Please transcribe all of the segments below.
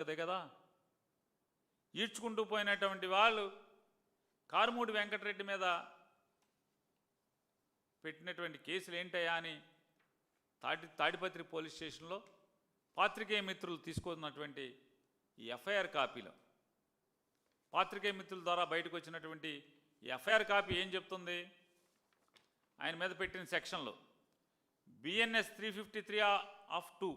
కదే కదా? ఈడ్చుకుంటూ పోయినటువంటి వాళ్ళు కారుమూడి వెంకటరెడ్డి మీద పెట్టినటువంటి కేసులు ఏంటయ్యా అని తాటి తాడిపత్రి పోలీస్ స్టేషన్లో పాత్రికేయ మిత్రులు తీసుకున్నటువంటి ఈ ఎఫ్ఐఆర్ కాపీలో. పాత్రికేయ మిత్రుల ద్వారా బయటకు వచ్చినటువంటి ఎఫ్ఐఆర్ కాపీ ఏం చెప్తుంది? ఆయన మీద పెట్టిన సెక్షన్లో BNS three fifty three of two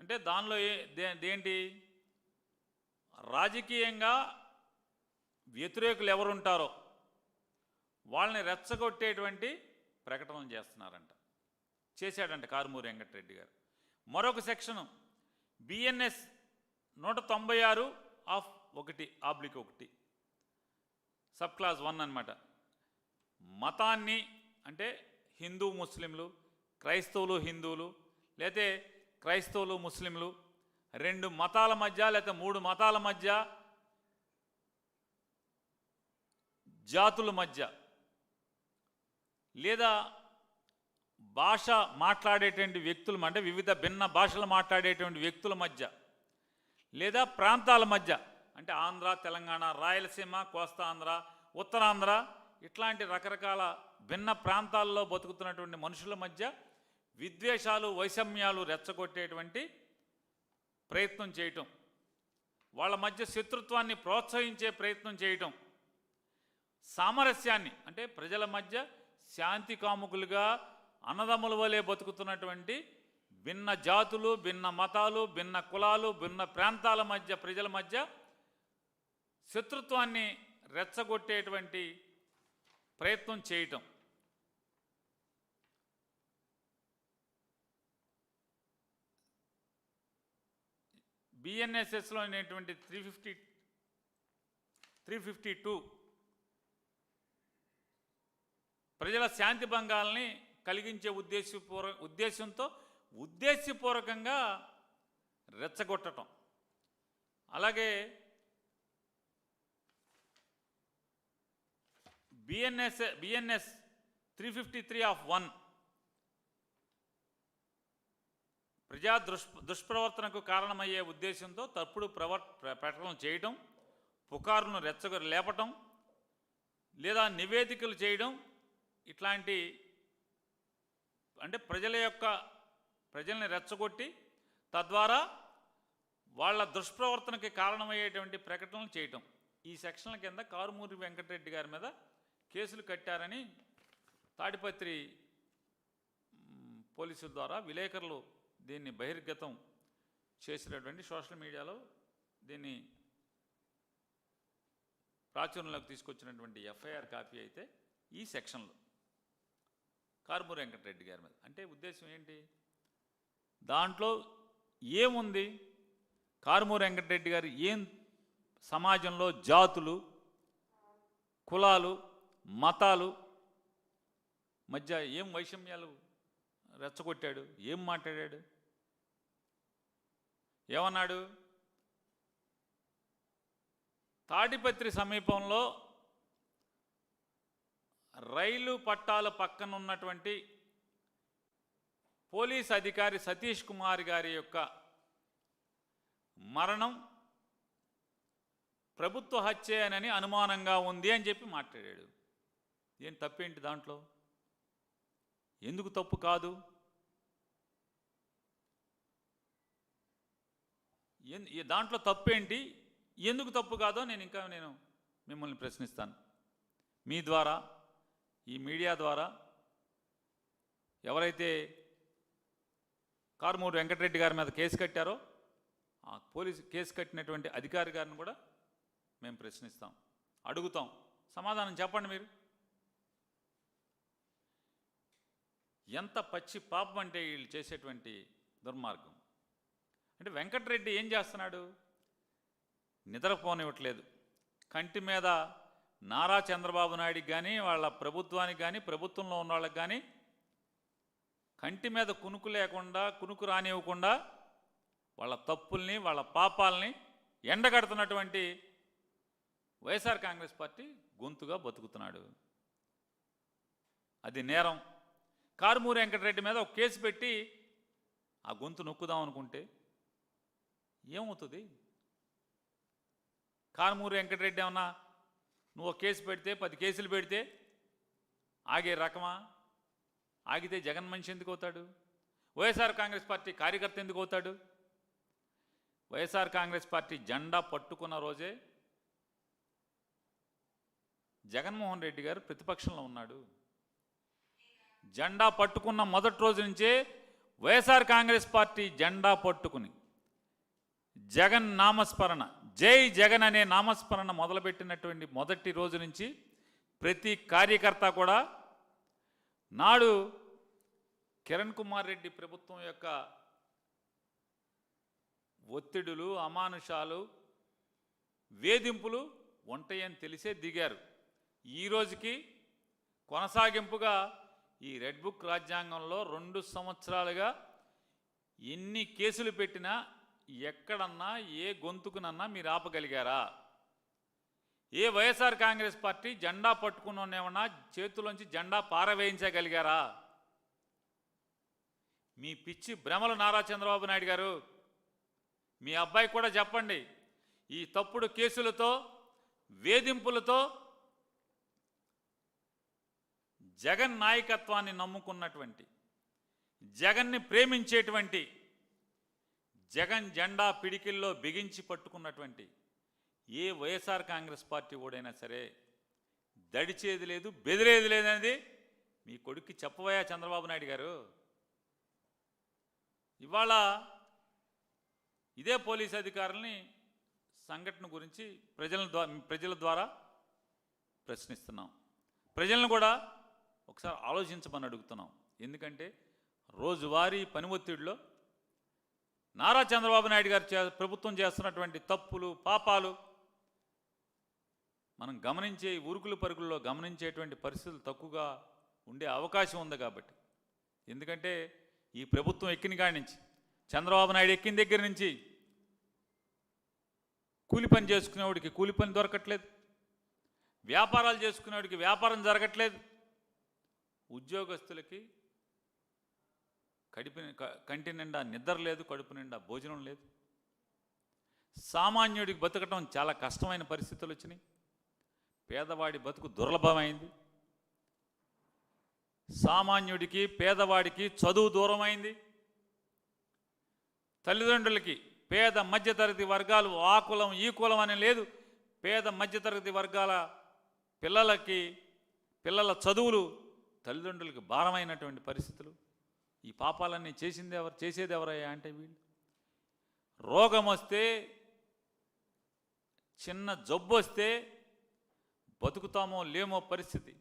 అంటే దానిలో ఏ దే- దేంటి? రాజకీయంగా వ్యతిరేకులు ఎవరుంటారో వాళ్ళని రెచ్చగొట్టేటువంటి ప్రకటనలు చేస్తున్నారంట. చేశాడంట కారుమూరి వెంకటరెడ్డి గారు. మరొక సెక్షను బిఎన్ఎస్ నూట తొంభై ఆరు ఆఫ్ ఒకటి ఆబ్లిక్ ఒకటి. సబ్ క్లాస్ వన్ అన్నమాట. మతాన్ని అంటే హిందూ ముస్లింలు క్రైస్తవులు హిందువులు లేతే క్రైస్తవులు ముస్లింలు రెండు మతాల మధ్య లేక మూడు మతాల మధ్య జాతుల మధ్య లేదా భాష మాట్లాడేటువంటి వ్యక్తుల అంటే వివిధ భిన్న భాషలు మాట్లాడేటువంటి వ్యక్తుల మధ్య లేదా ప్రాంతాల మధ్య అంటే ఆంధ్ర తెలంగాణ రాయలసీమ కోస్తా ఆంధ్ర ఉత్తరాంధ్ర ఇట్లాంటి రకరకాల భిన్న ప్రాంతాల్లో బతుకుతున్నటువంటి మనుషుల మధ్య విద్వేషాలు వైషమ్యాలు రెచ్చగొట్టేటువంటి ప్రయత్నం చేయటం. వాళ్ళ మధ్య శత్రుత్వాన్ని ప్రోత్సహించే ప్రయత్నం చేయటం. సామరస్యాన్ని అంటే ప్రజల మధ్య శాంతి కాముకులుగా అన్నదమ్ముల వలె బతుకుతున్నటువంటి భిన్న జాతులు భిన్న మతాలు భిన్న కులాలు భిన్న ప్రాంతాల మధ్య ప్రజల మధ్య శత్రుత్వాన్ని రెచ్చగొట్టేటువంటి ప్రయత్నం చేయటం. బిఎన్ఎస్ఎస్లో అనేటువంటి three fifty three fifty two ప్రజల శాంతి భంగాల్ని కలిగించే ఉద్దేశపూర్వ ఉద్దేశంతో ఉద్దేశపూర్వకంగా రెచ్చగొట్టటం. అలాగే BNS BNS three fifty three of one ప్రజా దుష్ దుష్ప్రవర్తనకు కారణమయ్యే ఉద్దేశంతో తప్పుడు ప్రవర్ ప్రకటనలు చేయటం పుకారును రెచ్చగ లేపటం లేదా నివేదికలు చేయడం ఇట్లాంటి అంటే ప్రజల యొక్క ప్రజల్ని రెచ్చగొట్టి తద్వారా వాళ్ళ దుష్ప్రవర్తనకి కారణమయ్యేటువంటి ప్రకటనలు చేయటం. ఈ సెక్షన్ల కింద కారుమూరి వెంకటరెడ్డి గారి మీద కేసులు కట్టారని తాడిపత్రి పోలీసుల ద్వారా విలేకరులు దీన్ని బహిర్గతం చేసినటువంటి సోషల్ మీడియాలో దీన్ని ప్రాచుర్యంలోకి తీసుకొచ్చినటువంటి ఎఫ్ఐఆర్ కాపీ అయితే ఈ సెక్షన్లో. కారుమూరి వెంకటరెడ్డి గారి మీద. అంటే ఉద్దేశం ఏంటి? దాంట్లో ఏముంది? కారుమూరి వెంకటరెడ్డి గారు ఏం సమాజంలో జాతులు కులాలు మతాలు మధ్య ఏం వైషమ్యాలు రెచ్చగొట్టాడు. ఏం మాట్లాడాడు? ఏమన్నాడు? తాడిపత్రి సమీపంలో రైలు పట్టాల పక్కన ఉన్నటువంటి పోలీస్ అధికారి సతీష్ కుమార్ గారి యొక్క మరణం ప్రభుత్వ హత్యేనని అనుమానంగా ఉంది అని చెప్పి మాట్లాడాడు. ఏం తప్పేంటి దాంట్లో? ఎందుకు తప్పు కాదు? ఎన్- ఈ దాంట్లో తప్పేంటి? ఎందుకు తప్పు కాదో నేను ఇంకా నేను మిమ్మల్ని ప్రశ్నిస్తాను. మీ ద్వారా ఈ మీడియా ద్వారా ఎవరైతే కారుమూరు వెంకటరెడ్డి గారి మీద కేసు కట్టారో ఆ పోలీసు కేసు కట్టినటువంటి అధికారి గారిని కూడా మేము ప్రశ్నిస్తాం అడుగుతాం. సమాధానం చెప్పండి మీరు. ఎంత పచ్చి పాపం అంటే వీళ్ళు చేసేటువంటి దుర్మార్గం. అంటే వెంకటరెడ్డి ఏం చేస్తున్నాడు? నిద్రపోనివ్వట్లేదు. కంటి మీద నారా చంద్రబాబు నాయుడికి కానీ వాళ్ళ ప్రభుత్వానికి కానీ ప్రభుత్వంలో ఉన్న వాళ్ళకి కానీ కంటి మీద కునుకు లేకుండా కునుకు రానివ్వకుండా వాళ్ళ తప్పుల్ని వాళ్ళ పాపాలని ఎండగడుతున్నటువంటి వైఎస్ఆర్ కాంగ్రెస్ పార్టీ గొంతుగా బతుకుతున్నాడు. అది నేరం. కారుమూరి వెంకటరెడ్డి మీద ఒక కేసు పెట్టి ఆ గొంతు నొక్కుదాం అనుకుంటే ఏమవుతుంది? కారుమూరి వెంకటరెడ్డి ఏమన్నా నువ్వు ఒక కేసు పెడితే పది కేసులు పెడితే ఆగే రకమా? ఆగితే జగన్ మనిషి ఎందుకు అవుతాడు? వైఎస్ఆర్ కాంగ్రెస్ పార్టీ కార్యకర్త ఎందుకు అవుతాడు? వైఎస్ఆర్ కాంగ్రెస్ పార్టీ జెండా పట్టుకున్న రోజే జగన్మోహన్ రెడ్డి గారు ప్రతిపక్షంలో ఉన్నాడు. జెండా పట్టుకున్న మొదటి రోజు నుంచే వైఎస్ఆర్ కాంగ్రెస్ పార్టీ జెండా పట్టుకుని జగన్ నామస్మరణ జై జగన్ అనే నామస్మరణ మొదలుపెట్టినటువంటి మొదటి రోజు నుంచి ప్రతి కార్యకర్త కూడా నాడు కిరణ్ కుమార్ రెడ్డి ప్రభుత్వం యొక్క ఒత్తిడులు అమానుషాలు వేధింపులు ఉంటాయని తెలిసే దిగారు. ఈ రోజుకి కొనసాగింపుగా ఈ రెడ్ బుక్ రాజ్యాంగంలో రెండు సంవత్సరాలుగా ఎన్ని కేసులు పెట్టినా ఎక్కడన్నా ఏ గొంతుకునన్నా మీరు ఆపగలిగారా? ఏ వైఎస్ఆర్ కాంగ్రెస్ పార్టీ జెండా పట్టుకున్నోనేమన్నా చేతిలోంచి జెండా పారవేయించగలిగారా? మీ పిచ్చి భ్రమలు నారా చంద్రబాబు నాయుడు గారు. మీ అబ్బాయి కూడా చెప్పండి ఈ తప్పుడు కేసులతో వేధింపులతో జగన్ నాయకత్వాన్ని నమ్ముకున్నటువంటి జగన్ని ప్రేమించేటువంటి జగన్ జెండా పిడికిల్లో బిగించి పట్టుకున్నటువంటి ఏ వైఎస్ఆర్ కాంగ్రెస్ పార్టీ ఓడైనా సరే దడిచేది లేదు బెదిరేది లేదనేది మీ కొడుక్కి చెప్పవయా చంద్రబాబు నాయుడు గారు. ఇవాళ ఇదే పోలీస్ అధికారుల్ని సంఘటన గురించి ప్రజల ద్వారా ప్రజల ద్వారా ప్రశ్నిస్తున్నాం. ప్రజలను కూడా ఒకసారి ఆలోచించమని అడుగుతున్నాం. ఎందుకంటే రోజువారీ పని ఒత్తిడిలో నారా చంద్రబాబు నాయుడు గారు చే ప్రభుత్వం చేస్తున్నటువంటి తప్పులు పాపాలు మనం గమనించే ఉరుకులు పరుగుల్లో గమనించేటువంటి పరిస్థితులు తక్కువగా ఉండే అవకాశం ఉంది కాబట్టి. ఎందుకంటే ఈ ప్రభుత్వం ఎక్కిన కాడి నుంచి చంద్రబాబు నాయుడు ఎక్కిన దగ్గర నుంచి కూలి పని చేసుకునేవాడికి కూలి పని దొరకట్లేదు. వ్యాపారాలు చేసుకునేవాడికి వ్యాపారం జరగట్లేదు. ఉద్యోగస్తులకి కడిపి క- కంటి నిండా నిద్ర లేదు కడుపు నిండా భోజనం లేదు. సామాన్యుడికి బతకటం చాలా కష్టమైన పరిస్థితులు వచ్చినాయి. పేదవాడి బతుకు దుర్లభమైంది. సామాన్యుడికి పేదవాడికి చదువు దూరమైంది. తల్లిదండ్రులకి పేద మధ్యతరగతి వర్గాలు ఆ కులం ఈ కులం అని లేదు. పేద మధ్యతరగతి వర్గాల పిల్లలకి పిల్లల చదువులు తల్లిదండ్రులకు భారమైనటువంటి పరిస్థితులు. ఈ పాపాలన్నీ చేసింది ఎవరు చేసేది ఎవరయ్యా అంటే వీళ్ళు. రోగం వస్తే చిన్న జబ్బు వస్తే బతుకుతామో లేమో పరిస్థితి.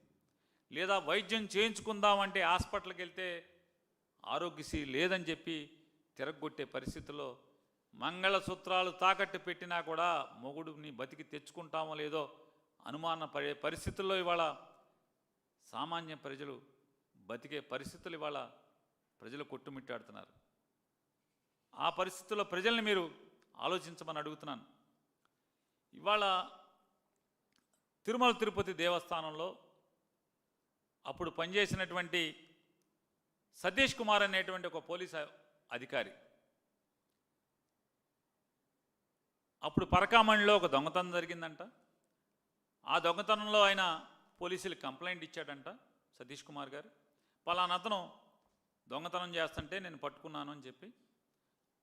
లేదా వైద్యం చేయించుకుందామంటే హాస్పిటల్కి వెళ్తే ఆరోగ్యశ్రీ లేదని చెప్పి తిరగొట్టే పరిస్థితిలో మంగళసూత్రాలు తాకట్టు పెట్టినా కూడా మొగుడుని బతికి తెచ్చుకుంటామో లేదో అనుమాన పడే పరిస్థితుల్లో ఇవాళ సామాన్య ప్రజలు బతికే పరిస్థితులు ఇవాళ ప్రజలు కొట్టుమిట్టాడుతున్నారు. ఆ పరిస్థితుల్లో ప్రజల్ని మీరు ఆలోచించమని అడుగుతున్నాను. ఇవాళ తిరుమల తిరుపతి దేవస్థానంలో అప్పుడు పనిచేసినటువంటి సతీష్ కుమార్ అనేటువంటి ఒక పోలీస్ అధికారి. అప్పుడు పరకామణిలో ఒక దొంగతనం జరిగిందంట. ఆ దొంగతనంలో ఆయన పోలీసులు కంప్లైంట్ ఇచ్చాడంట సతీష్ కుమార్ గారు. పలానా అతను దొంగతనం చేస్తుంటే నేను పట్టుకున్నాను అని చెప్పి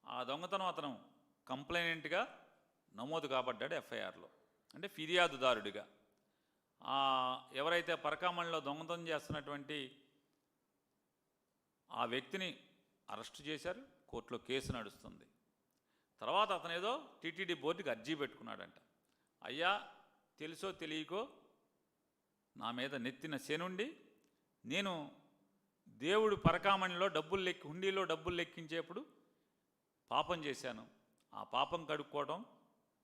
ఆ దొంగతనం అతను కంప్లైనెంట్గా నమోదు కాబడ్డాడు ఎఫ్ఐఆర్లో. అంటే ఫిర్యాదుదారుడిగా. ఆ ఎవరైతే పరకామణిలో దొంగతనం చేస్తున్నటువంటి ఆ వ్యక్తిని అరెస్ట్ చేశారు కోర్టులో కేసు నడుస్తుంది. తర్వాత అతనేదో టీటీడీ బోర్డుకి అర్జీ పెట్టుకున్నాడంట. అయ్యా తెలుసో తెలియకో నా మీద నెత్తిన శనుండి నేను దేవుడు పరకామణిలో డబ్బులు లెక్కి హుండీలో డబ్బులు లెక్కించేప్పుడు పాపం చేశాను. ఆ పాపం కడుక్కోవడం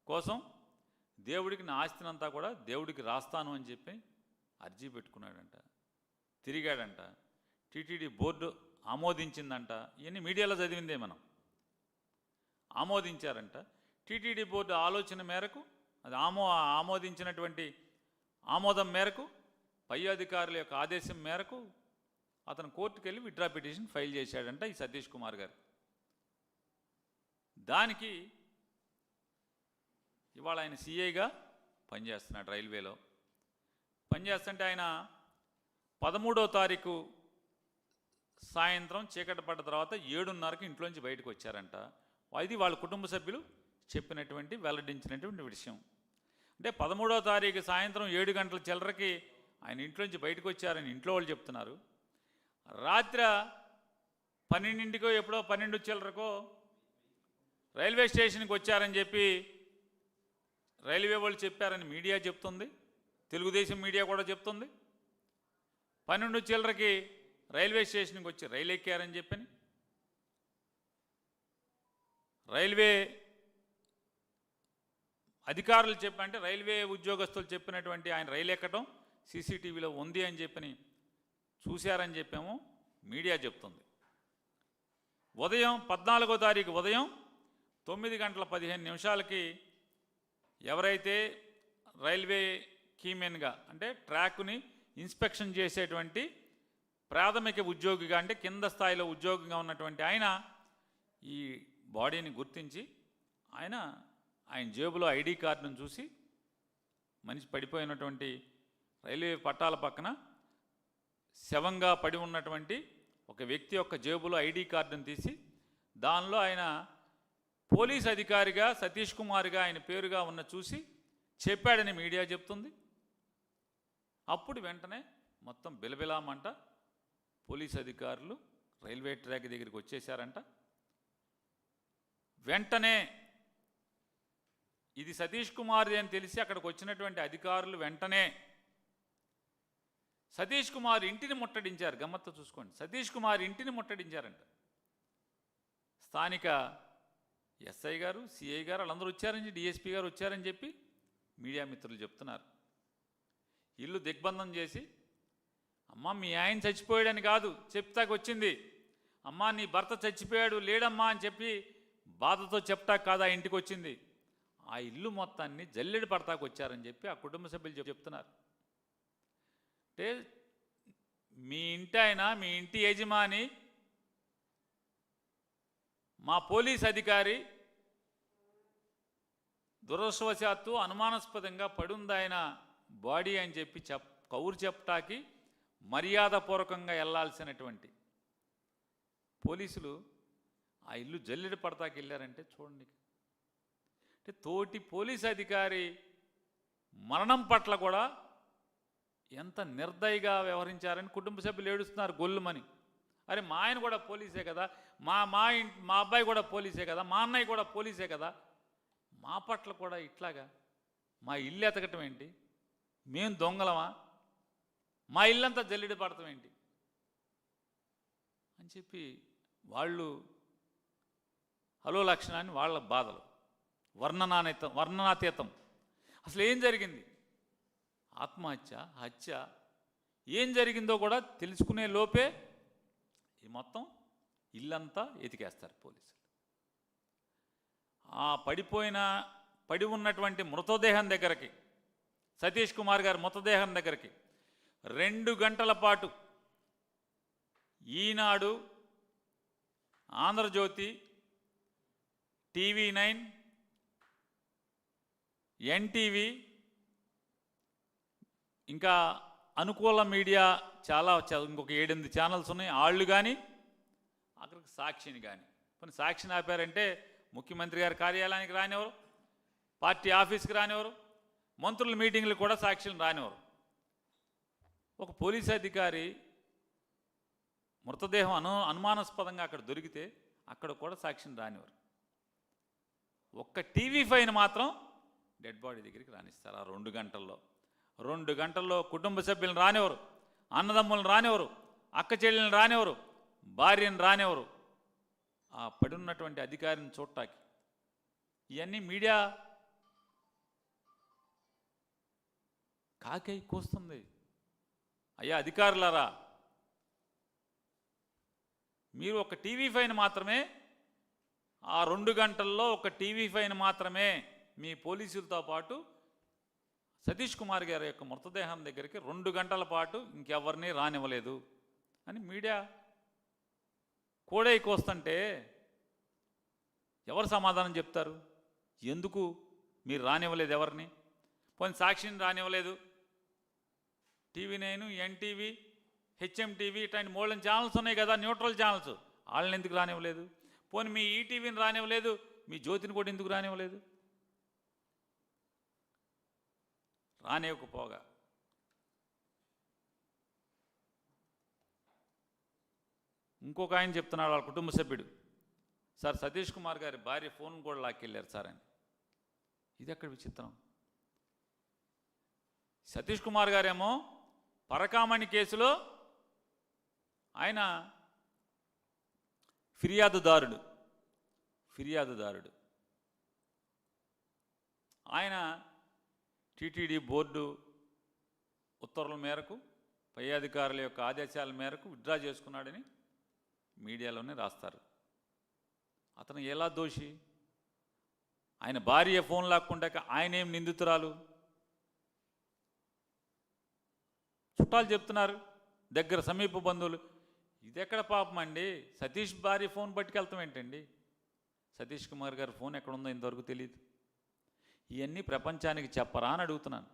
కోసం దేవుడికి నా ఆస్తినంతా కూడా దేవుడికి రాస్తాను అని చెప్పి అర్జీ పెట్టుకున్నాడంట. తిరిగాడంట. TTD board ఆమోదించిందంట. ఇవన్నీ మీడియాలో చదివిందే మనం. ఆమోదించారంట. టీటీడీ బోర్డు ఆలోచన మేరకు అది ఆమో ఆమోదించినటువంటి ఆమోదం మేరకు పై అధికారుల యొక్క ఆదేశం మేరకు అతను కోర్టుకు వెళ్ళి విత్డ్రా పిటిషన్ ఫైల్ చేశాడంట ఈ సతీష్ కుమార్ గారు. దానికి ఇవాళ ఆయన సీఏగా పనిచేస్తున్నాడు రైల్వేలో. పనిచేస్తుంటే ఆయన పదమూడో తారీఖు సాయంత్రం చీకటి పడ్డ తర్వాత ఏడున్నరకి ఇంట్లోంచి బయటకు వచ్చారంట. ఇది వాళ్ళ కుటుంబ సభ్యులు చెప్పినటువంటి వెల్లడించినటువంటి విషయం. అంటే పదమూడో తారీఖు సాయంత్రం ఏడు గంటల చిల్లరకి ఆయన ఇంట్లోంచి బయటకు వచ్చారని ఇంట్లో వాళ్ళు చెప్తున్నారు. రాత్రి పన్నెండింటికో ఎప్పుడో పన్నెండు చిల్లరకో రైల్వే స్టేషన్కి వచ్చారని చెప్పి రైల్వే వాళ్ళు చెప్పారని మీడియా చెప్తుంది. తెలుగుదేశం మీడియా కూడా చెప్తుంది. పన్నెండు చిల్లరకి రైల్వే స్టేషన్కి వచ్చి రైలు ఎక్కారని చెప్పని రైల్వే అధికారులు చెప్పంటే రైల్వే ఉద్యోగస్తులు చెప్పినటువంటి ఆయన రైలు ఎక్కడం సీసీటీవీలో ఉంది అని చెప్పని చూశారని చెప్పాము మీడియా చెప్తుంది. ఉదయం పద్నాలుగో తారీఖు ఉదయం తొమ్మిది గంటల పదిహేను నిమిషాలకి ఎవరైతే రైల్వే కీమెన్గా అంటే ట్రాక్ని ఇన్స్పెక్షన్ చేసేటువంటి ప్రాథమిక ఉద్యోగిగా అంటే కింద స్థాయిలో ఉద్యోగిగా ఉన్నటువంటి ఆయన ఈ బాడీని గుర్తించి ఆయన ఆయన జేబులో ఐడి కార్డును చూసి మనిషి పడిపోయినటువంటి రైల్వే పట్టాల పక్కన శవంగా పడి ఉన్నటువంటి ఒక వ్యక్తి యొక్క జేబులో ఐడి కార్డును తీసి దానిలో ఆయన పోలీస్ అధికారిగా సతీష్ కుమార్గా ఆయన పేరుగా ఉన్న చూసి చెప్పాడని మీడియా చెప్తుంది. అప్పుడు వెంటనే మొత్తం బిలబిలామంట పోలీస్ అధికారులు రైల్వే ట్రాక్ దగ్గరికి వచ్చేసారంట వెంటనే ఇది సతీష్ కుమార్ది అని తెలిసి అక్కడికి వచ్చినటువంటి అధికారులు వెంటనే సతీష్ కుమార్ ఇంటిని ముట్టడించారు. గమ్మత్తు చూసుకోండి. సతీష్ కుమార్ ఇంటిని ముట్టడించారంట. స్థానిక ఎస్ఐ గారు సిఐ గారు వాళ్ళందరూ వచ్చారని డిఎస్పీ గారు వచ్చారని చెప్పి మీడియా మిత్రులు చెప్తున్నారు. ఇల్లు దిగ్బంధం చేసి అమ్మ మీ ఆయన చచ్చిపోయాడని కాదు చెప్తాకు వచ్చింది. అమ్మా నీ భర్త చచ్చిపోయాడు లేడమ్మా అని చెప్పి బాధతో చెప్తా కాదు ఆ ఇంటికి వచ్చింది. ఆ ఇల్లు మొత్తాన్ని జల్లెడి పడతాకు వచ్చారని చెప్పి ఆ కుటుంబ సభ్యులు చెప్తున్నారు. అంటే మీ ఇంటి ఆయన మీ ఇంటి యజమాని మా పోలీస్ అధికారి దురదృష్టవశాత్తు అనుమానాస్పదంగా పడుందాయన బాడీ అని చెప్పి చెప్ కౌరు చెప్పటాకి మర్యాదపూర్వకంగా వెళ్ళాల్సినటువంటి పోలీసులు ఆ ఇల్లు జల్లెడ పడతాకి వెళ్ళారంటే చూడండి. అంటే తోటి పోలీస్ అధికారి మరణం పట్ల కూడా ఎంత నిర్దయగా వ్యవహరించారని కుటుంబ సభ్యులు ఏడుస్తున్నారు గొల్లుమని. అరే మా ఆయన కూడా పోలీసే కదా మా మా ఇంటి మా అబ్బాయి కూడా పోలీసే కదా మా అన్నయ్య కూడా పోలీసే కదా. మా పట్ల కూడా ఇట్లాగా మా ఇల్లు ఎతకటం ఏంటి? మేము దొంగలమా? మా ఇల్లంతా జల్లిడి పడటం ఏంటి? అని చెప్పి వాళ్ళు హలో లక్షణాన్ని వాళ్ళ బాధలు. వర్ణనాతీతం వర్ణనాతీతం. అసలు ఏం జరిగింది? ఆత్మహత్య హత్య ఏం జరిగిందో కూడా తెలుసుకునే లోపే ఈ మొత్తం ఇల్లంతా ఎతికేస్తారు పోలీసులు. ఆ పడిపోయిన పడి ఉన్నటువంటి మృతదేహం దగ్గరికి సతీష్ కుమార్ గారి మృతదేహం దగ్గరికి రెండు గంటల పాటు Eenadu Andhrajyothy TV nine NTV ఇంకా అనుకూల మీడియా చాలా ఇంకొక ఏడెనిమిది ఛానల్స్ ఉన్నాయి. వాళ్ళు కానీ అక్కడికి సాక్షిని కానీ కొన్ని సాక్షిని ఆపారంటే ముఖ్యమంత్రి గారి కార్యాలయానికి రానివ్వరు పార్టీ ఆఫీస్కి రానివ్వరు మంత్రుల మీటింగ్లు కూడా సాక్షులు రానివ్వరు ఒక పోలీస్ అధికారి మృతదేహం అను అనుమానాస్పదంగా అక్కడ దొరికితే అక్కడ కూడా సాక్షిని రానివ్వరు ఒక్క టీవీ ఫైన్ మాత్రం డెడ్ బాడీ దగ్గరికి రానిస్తారు ఆ రెండు గంటల్లో. రెండు గంటల్లో కుటుంబ సభ్యులను రానివ్వరు అన్నదమ్ములను రానివ్వరు అక్క చెల్లెలను రానివ్వరు భార్యను రానివ్వరు. ఆ పడున్నటువంటి అధికారిని చూడటానికి ఇవన్నీ మీడియా కాకై కూస్తుంది. అయ్యా అధికారులారా మీరు ఒక టీవీ ఫైన్ మాత్రమే ఆ రెండు గంటల్లో ఒక టీవీ ఫైన్ మాత్రమే మీ పోలీసులతో పాటు సతీష్ కుమార్ గారి యొక్క మృతదేహం దగ్గరికి రెండు గంటల పాటు ఇంకెవరిని రానివ్వలేదు. అని మీడియా కోడై కోస్తుంటే ఎవరు సమాధానం చెప్తారు? ఎందుకు మీరు రానివ్వలేదు ఎవరిని? పోనీ సాక్షిని రానివ్వలేదు. TV nine NTV HM TV ఇట్లాంటి మూడు ఛానల్స్ ఉన్నాయి కదా న్యూట్రల్ ఛానల్స్. వాళ్ళని ఎందుకు రానివ్వలేదు? పోనీ మీ ఈటీవీని రానివ్వలేదు మీ జ్యోతిని కూడా ఎందుకు రానివ్వలేదు? రానివ్వకపోగా ఇంకొక ఆయన చెప్తున్నాడు వాళ్ళ కుటుంబ సభ్యుడు సార్ సతీష్ కుమార్ గారి భార్య ఫోన్ కూడా లాక్కెళ్ళారు సార్ అని. ఇది అక్కడ విచిత్రం? సతీష్ కుమార్ గారేమో పరకామణి కేసులో ఆయన ఫిర్యాదుదారుడు ఫిర్యాదుదారుడు. ఆయన టీటీడీ బోర్డు ఉత్తర్వుల మేరకు పై అధికారుల యొక్క ఆదేశాల మేరకు విత్డ్రా చేసుకున్నాడని మీడియాలోనే రాస్తారు. అతను ఎలా దోషి? ఆయన భార్య ఫోన్ లాక్కుండాక ఆయన ఏం నిందితురాలు? చుట్టాలు చెప్తున్నారు దగ్గర సమీప బంధువులు ఇది ఎక్కడ పాపం అండి? సతీష్ భార్య ఫోన్ పట్టుకెళ్తాం ఏంటండి? సతీష్ కుమార్ గారి ఫోన్ ఎక్కడ ఉందో ఇంతవరకు తెలియదు ఇవన్నీ ప్రపంచానికి చెప్పరా అని అడుగుతున్నాను.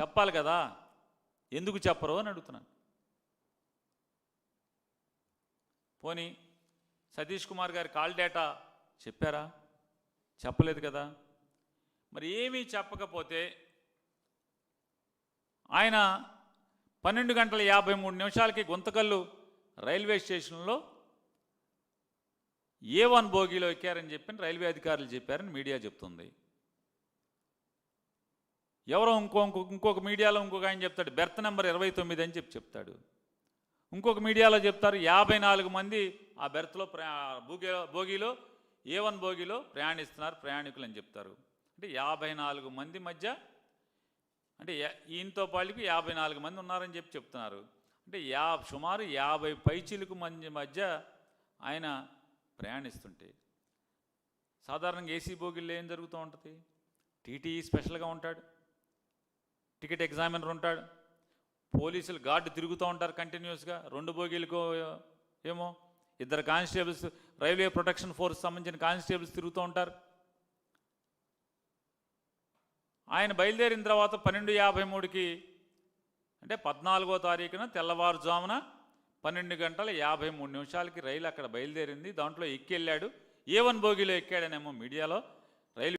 చెప్పాలి కదా. ఎందుకు చెప్పరు అని అడుగుతున్నాను. పోనీ సతీష్ కుమార్ గారి కాల్ డేటా చెప్పారా? చెప్పలేదు కదా. మరి ఏమీ చెప్పకపోతే ఆయన పన్నెండు గంటల యాభై మూడు నిమిషాలకి గుంతకల్లు రైల్వే స్టేషన్లో ఏ వన్ బోగీలో ఎక్కారని చెప్పి రైల్వే అధికారులు చెప్పారని మీడియా చెప్తుంది. ఎవరో ఇంకో ఇంకొక మీడియాలో ఇంకొక ఆయన చెప్తాడు బెర్త్ నెంబర్ ఇరవై తొమ్మిది అని చెప్పి చెప్తాడు. ఇంకొక మీడియాలో చెప్తారు యాభై నాలుగు మంది ఆ బెర్త్లో ప్రయా భోగిలో భోగిలో ఏ వన్ భోగిలో ప్రయాణిస్తున్నారు ప్రయాణికులు అని చెప్తారు. అంటే యాభై నాలుగు మంది మధ్య అంటే ఈయనతో పాటుకి యాభై నాలుగు మంది ఉన్నారని చెప్పి చెప్తున్నారు. అంటే యా సుమారు యాభై పైచిలకు మంది మధ్య ఆయన ప్రయాణిస్తుంటే సాధారణంగా ఏసీ భోగిల్లో ఏం జరుగుతూ ఉంటుంది? టీటీఈ స్పెషల్గా ఉంటాడు. టికెట్ ఎగ్జామినర్ ఉంటాడు. పోలీసులు గార్డు తిరుగుతూ ఉంటారు కంటిన్యూస్గా. రెండు బోగీలకు ఏమో ఇద్దరు కానిస్టేబుల్స్ రైల్వే ప్రొటెక్షన్ ఫోర్స్ సంబంధించిన కానిస్టేబుల్స్ తిరుగుతూ ఉంటారు. ఆయన బయలుదేరిన తర్వాత పన్నెండు యాభై మూడుకి అంటే పద్నాలుగో తారీఖున తెల్లవారుజామున పన్నెండు గంటల యాభై మూడు నిమిషాలకి రైలు అక్కడ బయలుదేరింది. దాంట్లో ఎక్కెళ్ళాడు ఏ వన్ బోగిలో ఎక్కాడనేమో మీడియాలో